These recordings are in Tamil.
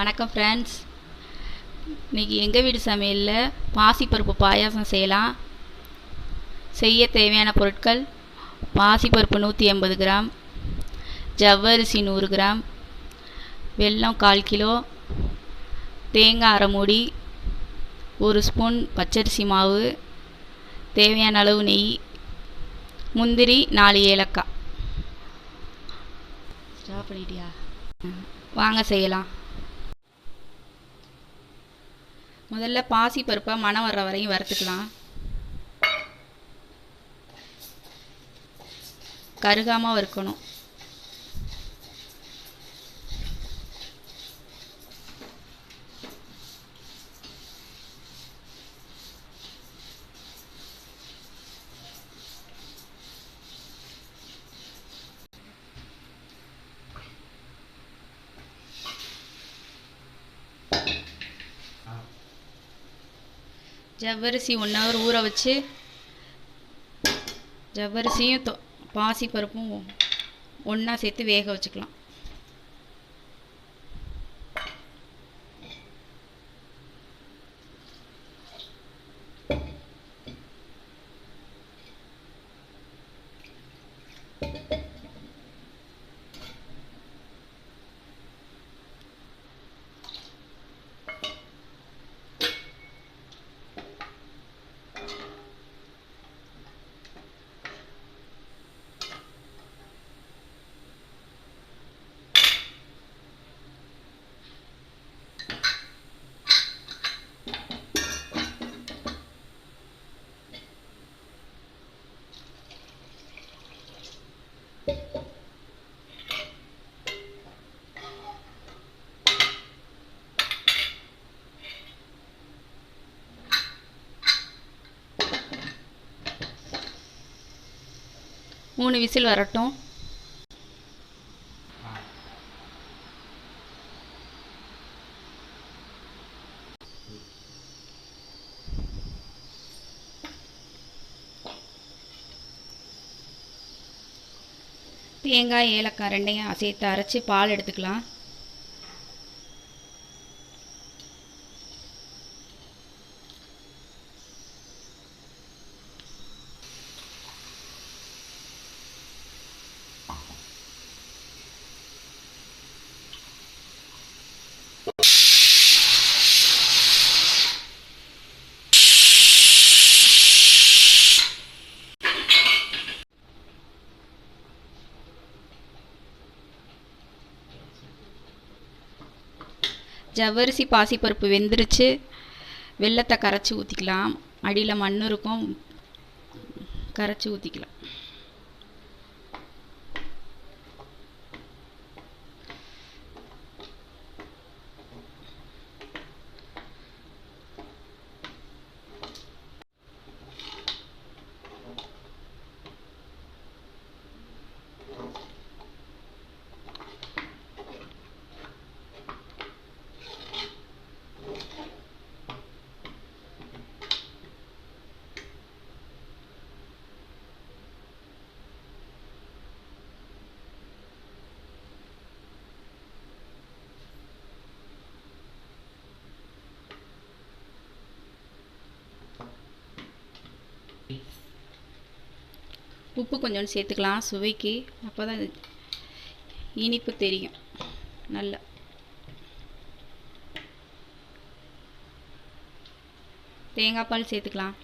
வணக்கம் ஃப்ரெண்ட்ஸ் இன்றைக்கி எங்கள் வீட்டு சமையலில் பாசிப்பருப்பு பாயாசம் செய்யலாம். செய்ய தேவையான பொருட்கள் பாசிப்பருப்பு நூற்றி எண்பது கிராம் ஜவ்வரிசி நூறு கிராம் வெல்லம் கால் கிலோ தேங்காய் அரை மூடி ஒரு ஸ்பூன் பச்சரிசி மாவு தேவையான அளவு நெய் முந்திரி நாலு ஏலக்காய். ஸ்டாப் பண்ணிட்டியா? வாங்க செய்யலாம். முதல்ல பாசி பருப்பை மனம் வர்ற வரையும் வறுத்துக்கலாம். கருகாமல் வறுக்கணும். ஜவ்வரிசி ஒன் ஹவர் ஊற வச்சு ஜவ்வரிசியும் தொ பாசி பருப்பும் ஒன்றா சேர்த்து வேக வச்சுக்கலாம். மூணு விசில் வரட்டும். தேங்காய் ஏலக்காய் ரெண்டையும் அசைத்து அரைச்சி பால் எடுத்துக்கலாம். ஜவ்வரிசி பாசிப்பருப்பு வெந்துருச்சு. வெள்ளத்தை கரைச்சி ஊற்றிக்கலாம் அடியில் மண் இருக்கும். கரைச்சி ஊற்றிக்கலாம் உப்பு கொஞ்சோண்டு சேர்த்துக்கலாம் சுவைக்கு. அப்போ தான் இனிப்பு தெரியும். நல்லா. தேங்காய் பால் சேர்த்துக்கலாம்.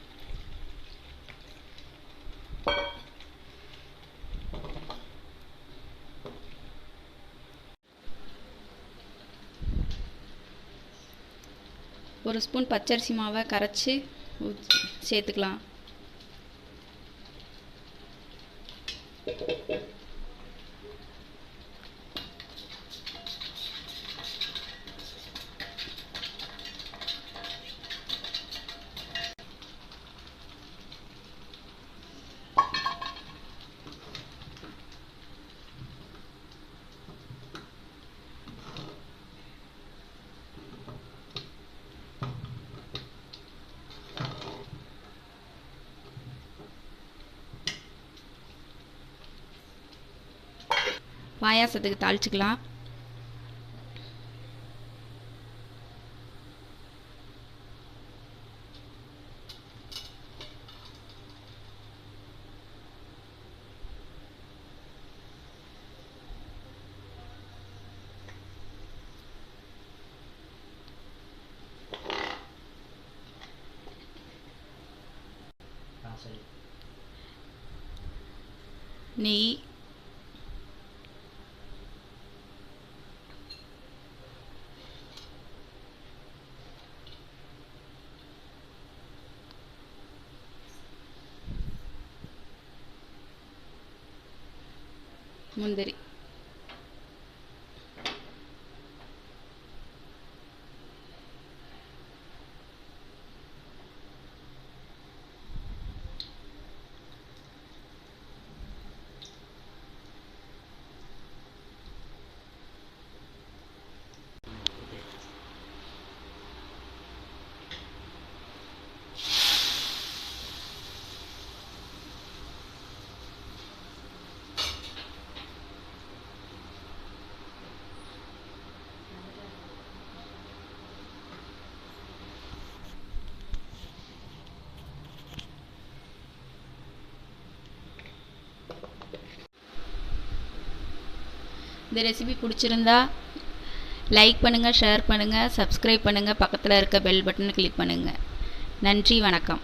ஒரு ஸ்பூன் பச்சரிசி மாவை கரைச்சி சேர்த்துக்கலாம். பாயாசத்துக்கு தாளிச்சுக்கலாம். நெய் முந்திரி இந்த ரெசிபி பிடிச்சிருந்தா லைக் பண்ணுங்கள் ஷேர் பண்ணுங்கள் சப்ஸ்கிரைப் பண்ணுங்கள் பக்கத்தில் இருக்க பெல் பட்டனை கிளிக் பண்ணுங்கள் நன்றி வணக்கம்.